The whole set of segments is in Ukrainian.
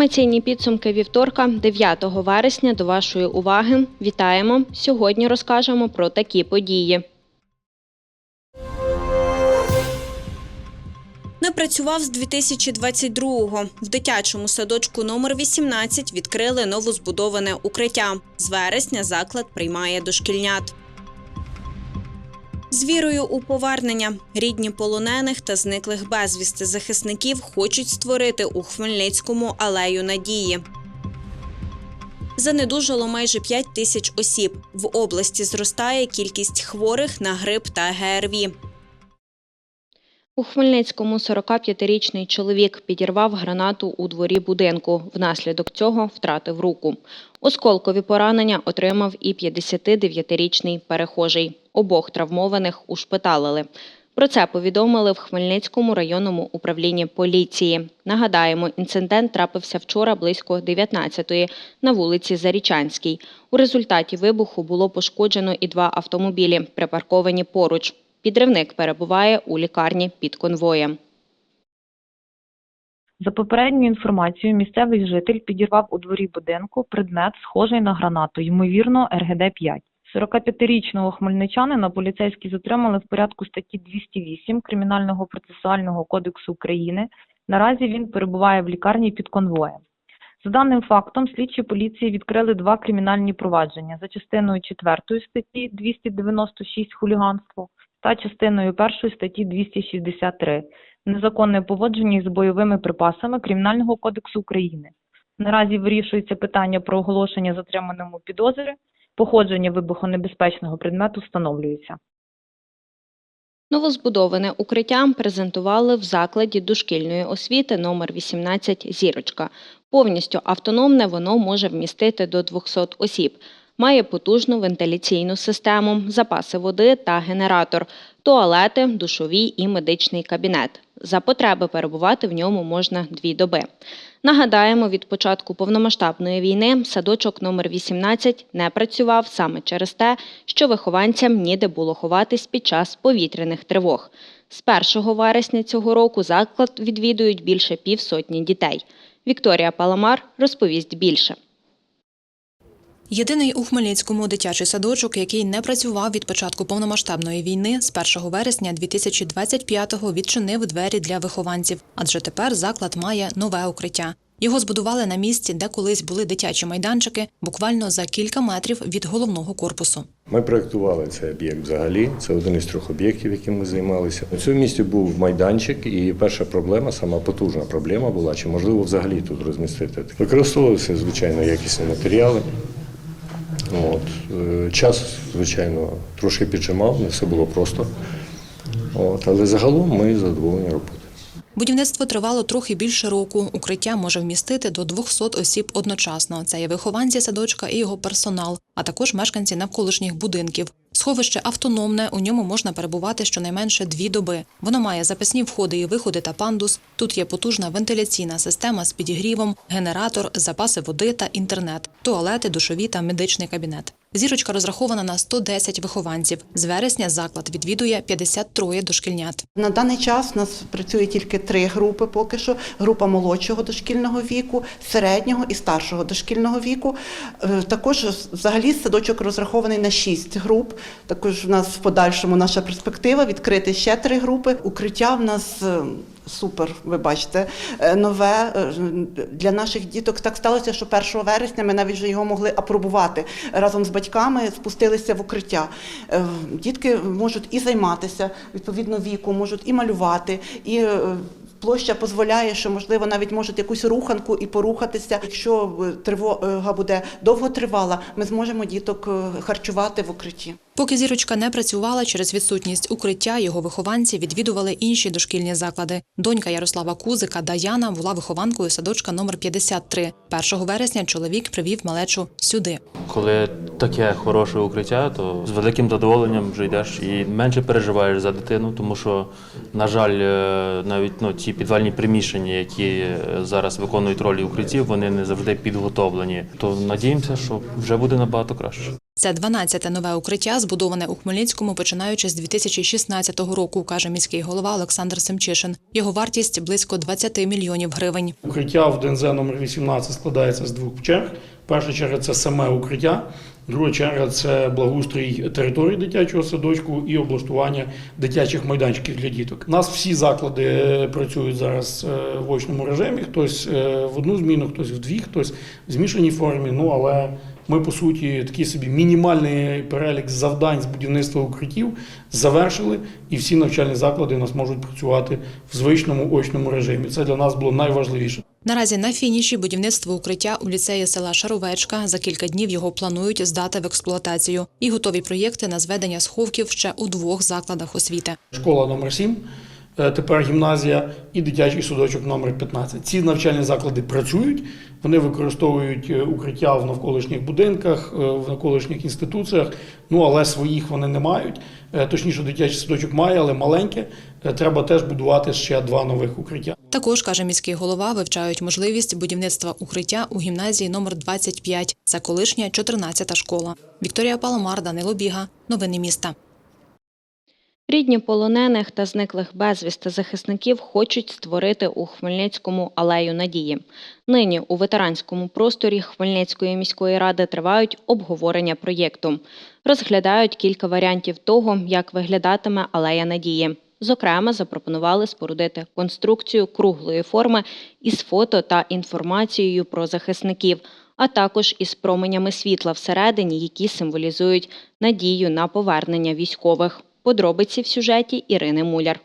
Інформаційні підсумки вівторка, 9 вересня, до вашої уваги. Вітаємо! Сьогодні розкажемо про такі події. Не працював з 2022-го. В дитячому садочку номер 18 відкрили новозбудоване укриття. З вересня заклад приймає дошкільнят. З вірою у повернення рідні полонених та зниклих безвісти захисників хочуть створити у Хмельницькому алею надії. Занедужало майже 5 тисяч осіб. В області зростає кількість хворих на грип та ГРВІ. У Хмельницькому 45-річний чоловік підірвав гранату у дворі будинку. Внаслідок цього втратив руку. Осколкові поранення отримав і 59-річний перехожий. Обох травмованих ушпиталили. Про це повідомили в Хмельницькому районному управлінні поліції. Нагадаємо, інцидент трапився вчора близько 19-ї на вулиці Зарічанській. У результаті вибуху було пошкоджено і два автомобілі, припарковані поруч. Підривник перебуває у лікарні під конвоєм. За попередньою інформацією, місцевий житель підірвав у дворі будинку предмет, схожий на гранату, ймовірно, РГД-5. 45-річного хмельничанина поліцейські затримали в порядку статті 208 Кримінального процесуального кодексу України. Наразі він перебуває в лікарні під конвоєм. За даним фактом, слідчі поліції відкрили два кримінальні провадження за частиною 4 статті 296 хуліганство та частиною 1 статті 263 незаконне поводження із бойовими припасами Кримінального кодексу України. Наразі вирішується питання про оголошення затриманому підозри, походження вибухонебезпечного предмету встановлюється. Новозбудоване укриття презентували в закладі дошкільної освіти номер 18 «Зірочка». Повністю автономне воно може вмістити до 200 осіб. Має потужну вентиляційну систему, запаси води та генератор, туалети, душові і медичний кабінет. За потреби перебувати в ньому можна дві доби. Нагадаємо, від початку повномасштабної війни садочок номер 18 не працював саме через те, що вихованцям ніде було ховатись під час повітряних тривог. З 1 вересня цього року заклад відвідують більше півсотні дітей. Вікторія Паламар розповість більше. Єдиний у Хмельницькому дитячий садочок, який не працював від початку повномасштабної війни, з 1 вересня 2025-го відчинив двері для вихованців, адже тепер заклад має нове укриття. Його збудували на місці, де колись були дитячі майданчики, буквально за кілька метрів від головного корпусу. Ми проєктували цей об'єкт взагалі. Це один із трьох об'єктів, яким ми займалися. У цьому місті був майданчик, і перша проблема, сама потужна проблема була, чи можливо взагалі тут розмістити. Використовувалися, звичайно, якісні матеріали. От. е, Час, звичайно, трошки піджимав, не все було просто. От. Але загалом ми задоволені роботою. Будівництво тривало трохи більше року. Укриття може вмістити до 200 осіб одночасно. Це є вихованці садочка і його персонал, а також мешканці навколишніх будинків. Сховище автономне, у ньому можна перебувати щонайменше дві доби. Воно має запасні входи і виходи та пандус. Тут є потужна вентиляційна система з підігрівом, генератор, запаси води та інтернет, туалети, душові та медичний кабінет. Зірочка розрахована на 110 вихованців. З вересня заклад відвідує 53 дошкільнят. На даний час у нас працює тільки три групи поки що: група молодшого дошкільного віку, середнього і старшого дошкільного віку. Е, Також взагалі садочок розрахований на шість груп. Також в нас в подальшому наша перспектива відкрити ще три групи. Укриття в нас. Супер, ви бачите, Е, нове е, для наших діток так сталося, що 1 вересня ми навіть вже його могли апробувати разом з батьками, спустилися в укриття. Е, Дітки можуть і займатися відповідно віку, можуть і малювати, і площа дозволяє, що можливо навіть можуть якусь руханку і порухатися. Якщо тривога буде довго тривала, ми зможемо діток харчувати в укритті. Поки зірочка не працювала через відсутність укриття, його вихованці відвідували інші дошкільні заклади. Донька Ярослава Кузика Даяна була вихованкою садочка номер 53. 1 вересня чоловік привів малечу сюди. Коли таке хороше укриття, то з великим задоволенням вже йдеш і менше переживаєш за дитину, тому що, на жаль, е, навіть ну, ті підвальні приміщення, які е, зараз виконують ролі укриттів, вони не завжди підготовлені. То надіємося, що вже буде набагато краще. Це 12-те нове укриття, збудоване у Хмельницькому, починаючи з 2016 року, каже міський голова Олександр Семчишин. Його вартість близько 20 мільйонів гривень. Укриття в ДНЗ номер 18 складається з двох черг. Перша черга це саме укриття, друга черга це благоустрій території дитячого садочку і облаштування дитячих майданчиків для діток. У нас всі заклади е, працюють зараз е, в очному режимі. Хтось е, в одну зміну, хтось в дві, хтось в змішаній формі. Ну але ми по суті такий собі мінімальний перелік завдань з будівництва укриттів завершили, і всі навчальні заклади у нас можуть працювати в звичному очному режимі. Це для нас було найважливіше. Наразі на фініші будівництво укриття у ліцеї села Шаровечка. За кілька днів його планують здати в експлуатацію. І готові проєкти на зведення сховків ще у двох закладах освіти. Школа номер 7 е, тепер гімназія і дитячий садочок номер 15. Ці навчальні заклади працюють, вони використовують е, укриття в навколишніх будинках, е, в навколишніх інституціях, ну але своїх вони не мають. Е, Точніше, дитячий садочок має, але маленьке. Е, Треба теж будувати ще два нових укриття. Також каже міський голова, вивчають можливість будівництва укриття у гімназії номер 25. Це колишня 14-та школа. Вікторія Паламар, Данило Біга. Новини міста. Рідні полонених та зниклих безвісти захисників хочуть створити у Хмельницькому алею надії. Нині у ветеранському просторі Хмельницької міської ради тривають обговорення проєкту. Розглядають кілька варіантів того, як виглядатиме алея надії. Зокрема, запропонували спорудити конструкцію круглої форми із фото та інформацією про захисників, а також із променями світла всередині, які символізують надію на повернення військових. Подробиці в сюжеті Ірини Муляр.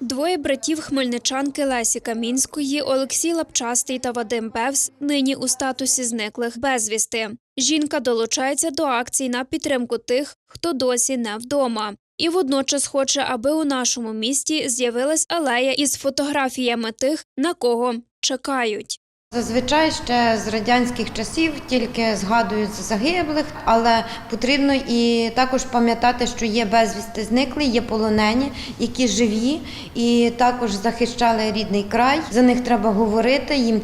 Двоє братів хмельничанки Лесі Камінської, Олексій Лапчастий та Вадим Бевс нині у статусі зниклих безвісти. Жінка долучається до акцій на підтримку тих, хто досі не вдома. І водночас хоче, аби у нашому місті з'явилась алея із фотографіями тих, на кого чекають. Зазвичай ще з радянських часів тільки згадують загиблих, але потрібно і також пам'ятати, що є безвісти зникли, є полонені, які живі і також захищали рідний край. За них треба говорити, їм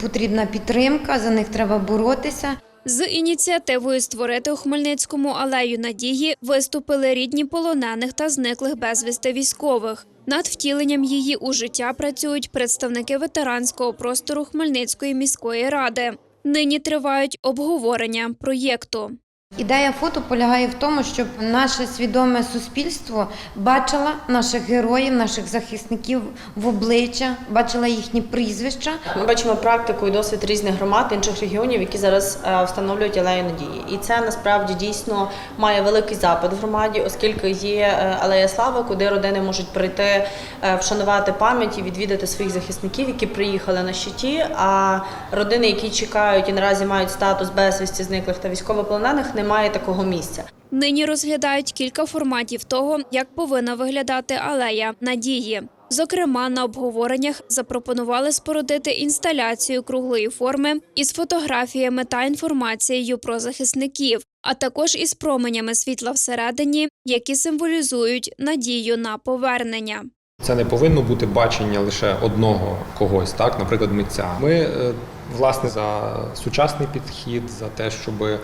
потрібна підтримка, за них треба боротися. З ініціативою створити у Хмельницькому алею надії виступили рідні полонених та зниклих безвісти військових. Над втіленням її у життя працюють представники ветеранського простору Хмельницької міської ради. Нині тривають обговорення проєкту. Ідея фото полягає в тому, щоб наше свідоме суспільство бачило наших героїв, наших захисників в обличчя, бачила їхні прізвища. Ми бачимо практику і досвід різних громад інших регіонів, які зараз е, встановлюють алею надії. І це насправді дійсно має великий запит в громаді, оскільки є е, алея слави, куди родини можуть прийти е, вшанувати пам'ять і відвідати своїх захисників, які приїхали на щиті. А родини, які чекають і наразі мають статус безвісті зниклих та військовополонених, немає такого місця. Нині розглядають кілька форматів того, як повинна виглядати алея надії. Зокрема, на обговореннях запропонували спорудити інсталяцію круглої форми із фотографіями та інформацією про захисників, а також із променями світла всередині, які символізують надію на повернення. Це не повинно бути бачення лише одного когось, так, наприклад, митця. Ми е, власне за сучасний підхід, за те, щоб е,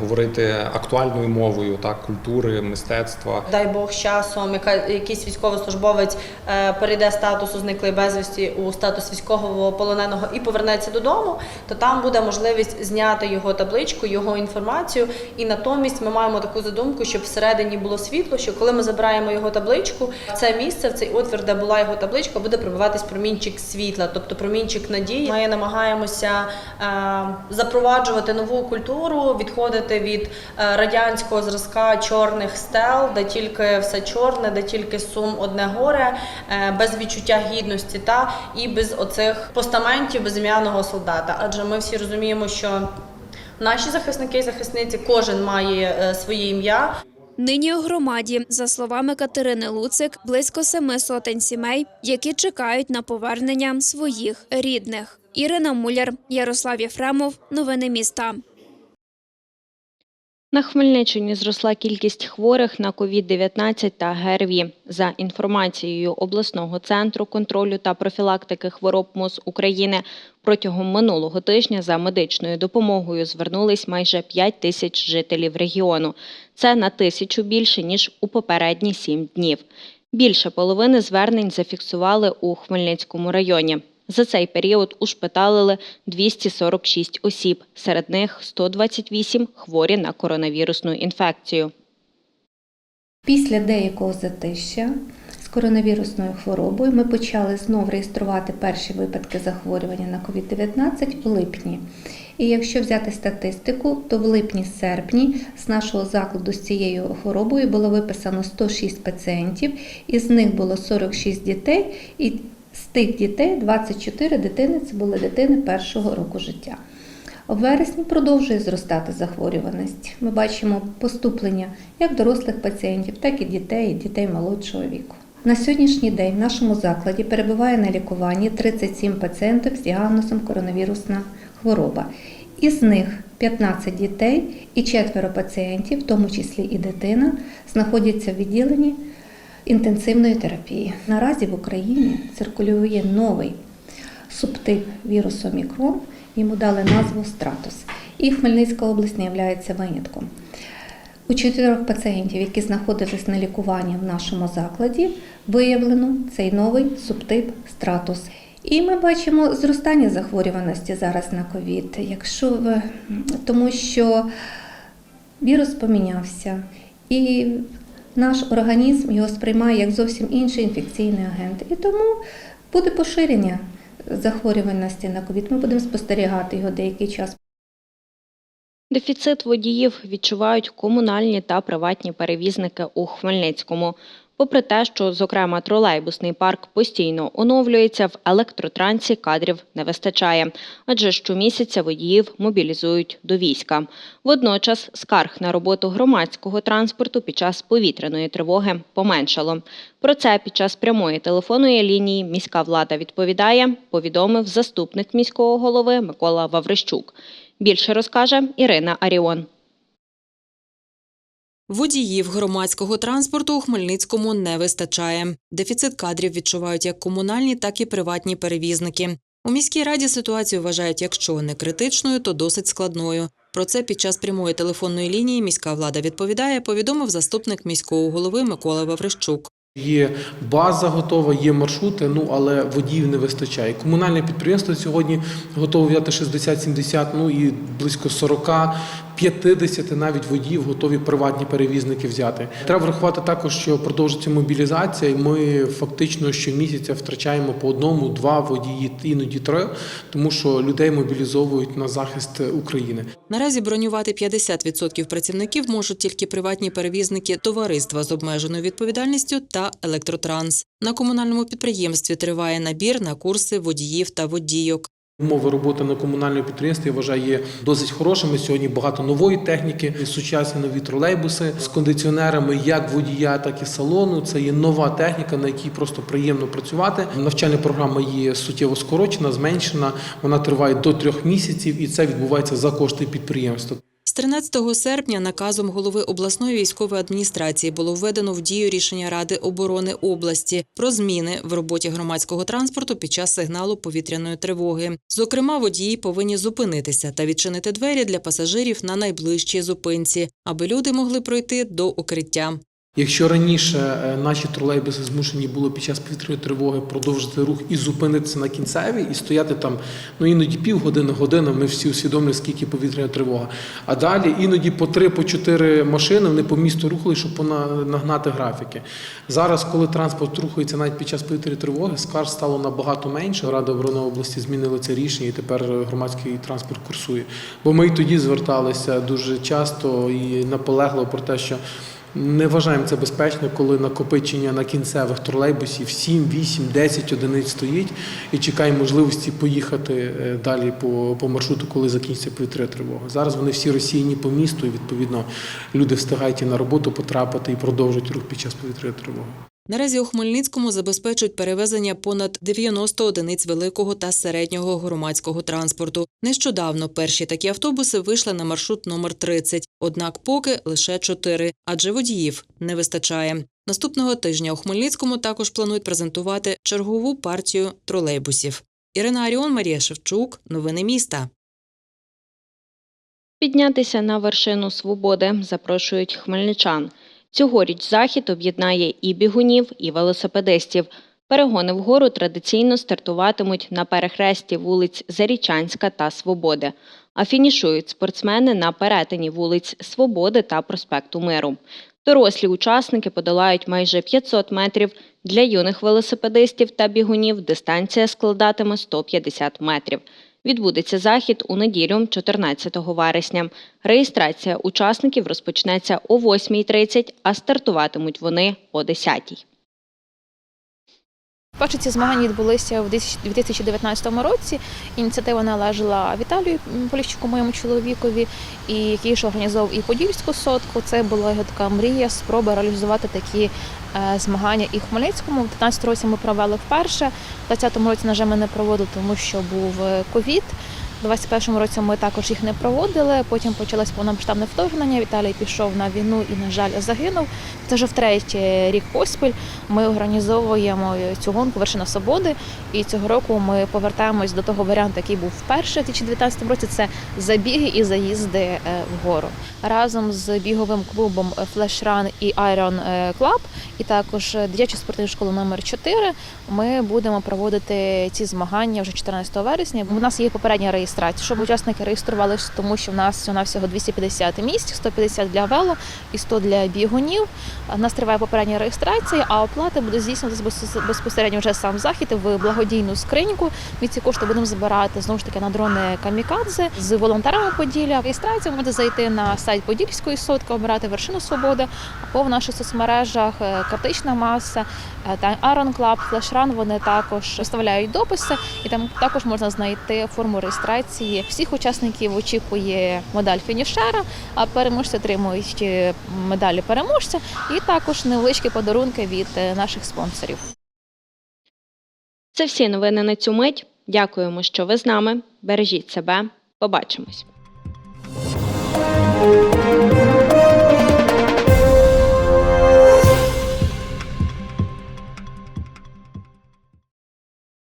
говорити актуальною мовою, так, культури, мистецтва. Дай Бог часом, яка якийсь військовослужбовець е, перейде статусу зниклої безвісті у статус військового полоненого і повернеться додому, то там буде можливість зняти його табличку, його інформацію. І натомість ми маємо таку задумку, щоб всередині було світло, що коли ми забираємо його табличку, це місце, в цей отвір, де була його табличка, буде пробиватись промінчик світла, тобто промінчик надії. Ми намагаємося е, запроваджувати нову культуру, відходити від е, радянського зразка чорних стел, де тільки все чорне, де тільки сум одне горе, е, без відчуття гідності та і без оцих постаментів безім'яного солдата. Адже ми всі розуміємо, що наші захисники і захисниці кожен має своє ім'я. Нині у громаді, за словами Катерини Луцик, близько семи сотень сімей, які чекають на повернення своїх рідних. Ірина Муляр, Ярослав Єфремов. Новини міста. На Хмельниччині зросла кількість хворих на COVID-19 та ГРВІ. За інформацією обласного центру контролю та профілактики хвороб МОЗ України, протягом минулого тижня за медичною допомогою звернулись майже 5 тисяч жителів регіону. Це на тисячу більше ніж у попередні сім днів. Більше половини звернень зафіксували у Хмельницькому районі. За цей період ушпиталили 246 осіб, серед них 128 хворі на коронавірусну інфекцію. Після деякого затища з коронавірусною хворобою ми почали знов реєструвати перші випадки захворювання на COVID-19 у липні. І якщо взяти статистику, то в липні-серпні з нашого закладу з цією хворобою було виписано 106 пацієнтів, із них було 46 дітей, і з тих дітей 24 дитини це були дитини першого року життя. У вересні продовжує зростати захворюваність. Ми бачимо поступлення як дорослих пацієнтів, так і дітей, дітей молодшого віку. На сьогоднішній день в нашому закладі перебуває на лікуванні 37 пацієнтів з діагнозом коронавірусна хвороба. Із них 15 дітей і четверо пацієнтів, в тому числі і дитина, знаходяться в відділенні інтенсивної терапії. Наразі в Україні циркулює новий субтип вірусу Омікрон, йому дали назву стратус. І Хмельницька область не є винятком. У чотирьох пацієнтів, які знаходились на лікуванні в нашому закладі, виявлено цей новий субтип стратус. І ми бачимо зростання захворюваності зараз на ковід, якщо ви- тому що вірус помінявся, і наш організм його сприймає як зовсім інший інфекційний агент. І тому буде поширення захворюваності на ковід. Ми будемо спостерігати його деякий час. Дефіцит водіїв відчувають комунальні та приватні перевізники у Хмельницькому. Попри те, що, зокрема, тролейбусний парк постійно оновлюється, в електротрансі кадрів не вистачає, адже щомісяця водіїв мобілізують до війська. Водночас скарг на роботу громадського транспорту під час повітряної тривоги поменшало. Про це під час прямої телефонної лінії міська влада відповідає, повідомив заступник міського голови Микола Ваврищук. Більше розкаже Ірина Аріон. Водіїв громадського транспорту у Хмельницькому не вистачає. Дефіцит кадрів відчувають як комунальні, так і приватні перевізники. У міській раді ситуацію вважають, якщо не критичною, то досить складною. Про це під час прямої телефонної лінії міська влада відповідає, повідомив заступник міського голови Микола Ваврищук. Є база готова, є маршрути, ну але водіїв не вистачає. Комунальне підприємство сьогодні готове взяти 60-70, ну і близько 40, 50 навіть водіїв готові приватні перевізники взяти. Треба врахувати також, що продовжується мобілізація, і ми фактично щомісяця втрачаємо по одному, два водії, іноді три, тому що людей мобілізовують на захист України. Наразі бронювати 50% працівників можуть тільки приватні перевізники товариства з обмеженою відповідальністю та електротранс. На комунальному підприємстві триває набір на курси водіїв та водійок. Умови роботи на комунальному підприємстві я вважаю є досить хорошими. Сьогодні багато нової техніки, сучасні нові тролейбуси з кондиціонерами, як водія, так і салону. Це є нова техніка, на якій просто приємно працювати. Навчальна програма є суттєво скорочена, зменшена. Вона триває до трьох місяців, і це відбувається за кошти підприємства. З 13 серпня наказом голови обласної військової адміністрації було введено в дію рішення Ради оборони області про зміни в роботі громадського транспорту під час сигналу повітряної тривоги. Зокрема, водії повинні зупинитися та відчинити двері для пасажирів на найближчій зупинці, аби люди могли пройти до укриття. Якщо раніше е, наші тролейбуси змушені були під час повітряної тривоги продовжити рух і зупинитися на кінцевій, і стояти там ну іноді півгодини, годину, ми всі усвідомлюємо, скільки повітряна тривога. А далі іноді по три, по чотири машини вони по місту рухали, щоб нагнати графіки. Зараз, коли транспорт рухається навіть під час повітряної тривоги, скарг стало набагато менше. Рада оборони області змінила це рішення, і тепер громадський транспорт курсує. Бо ми і тоді зверталися дуже часто і наполегливо про те, що. Не вважаємо це безпечно, коли накопичення на кінцевих тролейбусів 7, 8, 10 одиниць стоїть і чекає можливості поїхати е, далі по, по маршруту, коли закінчиться повітря тривога. Зараз вони всі розсіяні по місту, і відповідно люди встигають і на роботу потрапити і продовжують рух під час повітря тривоги. Наразі у Хмельницькому забезпечують перевезення понад 90 одиниць великого та середнього громадського транспорту. Нещодавно перші такі автобуси вийшли на маршрут номер 30, однак поки лише 4, адже водіїв не вистачає. Наступного тижня у Хмельницькому також планують презентувати чергову партію тролейбусів. Ірина Аріон, Марія Шевчук. Новини міста. Піднятися на вершину свободи запрошують хмельничан. Цьогоріч захід об'єднає і бігунів, і велосипедистів. Перегони вгору традиційно стартуватимуть на перехресті вулиць Зарічанська та Свободи, а фінішують спортсмени на перетині вулиць Свободи та проспекту Миру. Дорослі учасники подолають майже 500 метрів. Для юних велосипедистів та бігунів дистанція складатиме 150 метрів. Відбудеться захід у неділю, 14 вересня. Реєстрація учасників розпочнеться о 8.30, а стартуватимуть вони о 10.00. Перші ці змагання відбулися в 2019 році. Ініціатива належала Віталію Поліщуку, моєму чоловікові, і який ж організовував і Подільську сотку. Це була його така мрія, спроба реалізувати такі е, змагання і в Хмельницькому. В 2019 році ми провели вперше. В 2020 році, на жаль, ми не проводили, тому що був е, ковід. У 2021 році ми також їх не проводили. Потім почалось повномасштабне вторгнення. Віталій пішов на війну і, на жаль, загинув. Це вже втретє рік поспіль. Ми організовуємо цю гонку Вершина Свободи. І цього року ми повертаємось до того варіанту, який був вперше у 2019 році. Це забіги і заїзди е, вгору. Разом з біговим клубом Flash Run і Iron Club, і також дитячу спортивну школу номер 4 Ми будемо проводити ці змагання вже 14 вересня. У нас є попередня реєстрація, щоб учасники реєструвалися, тому що в нас на всього 250 місць, 150 для вело і 100 для бігунів. У нас триває попередня реєстрація, а оплата буде здійснюватися безпосередньо вже сам захід в благодійну скриньку. Ми ці кошти будемо збирати знову ж таки на дрони камікадзе з волонтерами Поділля. Реєстрація можете зайти на сайт Подільської сотки, обирати вершину свободи або в наших соцмережах е, критична маса е, та Club, Flash Run, Вони також виставляють дописи, і там також можна знайти форму реєстрації. Всіх учасників очікує медаль фінішера, а переможці отримують медалі переможця і також невеличкі подарунки від е, наших спонсорів. Це всі новини на цю мить. Дякуємо, що ви з нами. Бережіть себе. Побачимось.